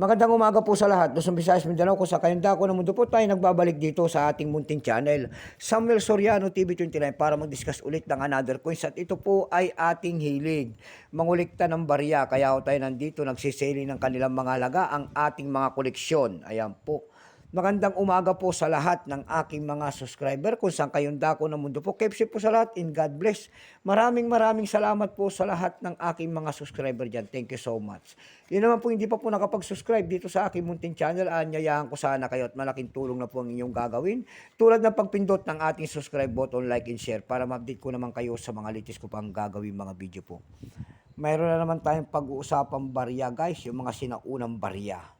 Magandang umaga po sa lahat. Luzon, Visayas, Mindanao, kung sa kayong dako ng mundo po tayo nagbabalik dito sa ating munting channel. Samuel Soriano, TV29, para mag-discuss ulit ng another coins. At ito po ay ating hilig. Mangulikta ng barya. Kaya ho tayo nandito, nagsisailing ng kanilang mga laga, ang ating mga koleksyon. Ayan po. Magandang umaga po sa lahat ng aking mga subscriber kung saan kayong dako ng mundo po. Keep safe po sa lahat and God bless. Maraming maraming salamat po sa lahat ng aking mga subscriber dyan. Thank you so much. Yun naman po hindi pa po nakapag-subscribe dito sa aking munting channel. Anyayahan ko sana kayo at malaking tulong na po ang inyong gagawin. Tulad ng pagpindot ng ating subscribe button, like and share para ma-update ko naman kayo sa mga latest ko pang gagawin mga video po. Mayroon na naman tayong pag-uusapang barya guys, yung mga sinaunang barya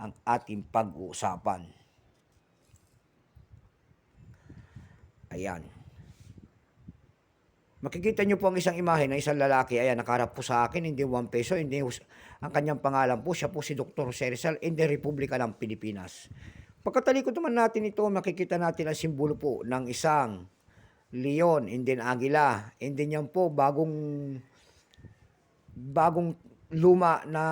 ang ating pag-uusapan. Ayan. Makikita nyo po ang isang imahe ng isang lalaki. Ayan, nakaharap po sa akin, hindi 1 peso, hindi ang kanyang pangalan po, siya po si Dr. Jose Rizal in the Republika ng Pilipinas. Pagkatalikod naman natin ito, makikita natin ang simbolo po ng isang leon, hindi agila. Hindi niyan po bagong bagong luma na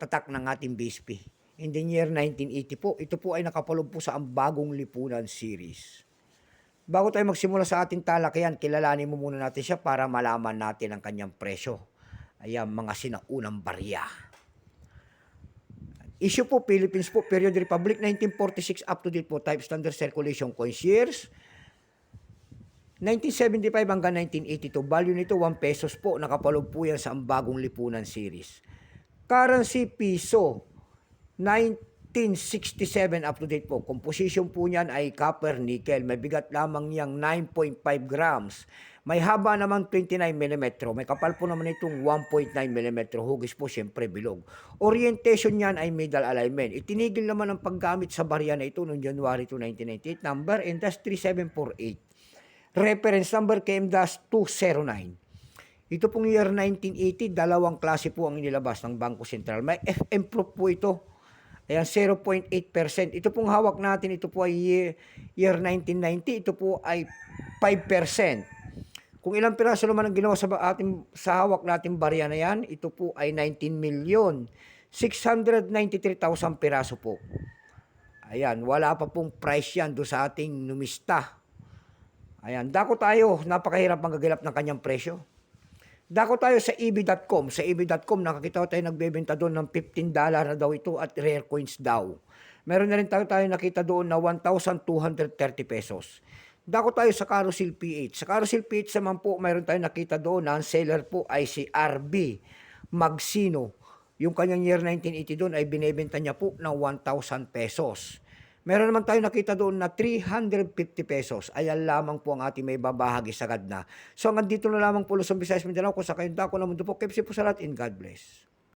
tatak ng ating BSP. In the year 1980 po, ito po ay nakapaloob po sa ang bagong lipunan series. Bago tayo magsimula sa ating talakayan, kilalanin mo muna natin siya para malaman natin ang kanyang presyo. Ayan, mga sinaunang barya. Issue po, Philippines po, Period Republic, 1946 up to date po, type standard circulation coins years. 1975 hanggang 1982, value nito 1 pesos po, nakapaloob po yan sa ang bagong lipunan series. Currency piso, 1967 up to date po. Composition po niyan ay copper nickel. May bigat lamang niyang 9.5 grams. May haba naman 29 mm. May kapal po naman itong 1.9 mm. Hugis po siyempre bilog. Orientation niyan ay middle alignment. Itinigil naman ang paggamit sa barya na ito noong January 2, 1998. Number NDAS 3748. Reference number KM-209. Ito pong year 1980, dalawang klase po ang inilabas ng Bangko Sentral. May FM proof po ito. Ayan, 0.8%. Ito pong hawak natin, ito po ay year, year 1990. Ito po ay 5%. Kung ilang piraso naman ang ginawa sa, ating, sa hawak natin barya na yan, ito po ay 19 million. 693,000 piraso po. Ayan, wala pa pong price yan do sa ating numista. Ayan, dako tayo, napakahirap manggagilap ng kanyang presyo. Dako tayo sa EB.com. Sa EB.com, nakakita ko tayo nagbebenta doon ng 15 dollar na daw ito at rare coins daw. Meron na rin tayo, tayo nakita doon na 1,230 pesos. Dako tayo sa Carousel PH. Sa Carousel PH naman po, meron tayo nakita doon na ang seller po ay si RB Magsino. Yung kanyang year 1980 doon ay binebenta niya po ng 1,000 pesos. Meron naman tayo nakita doon na 350 pesos. Ayan lamang po ang ating may babahagi sagad na. So hanggang dito na lamang po Luzon, Visayas, Mindanao. Kung sa kayong dako na mundo po, keep safe po sa lahat and God bless.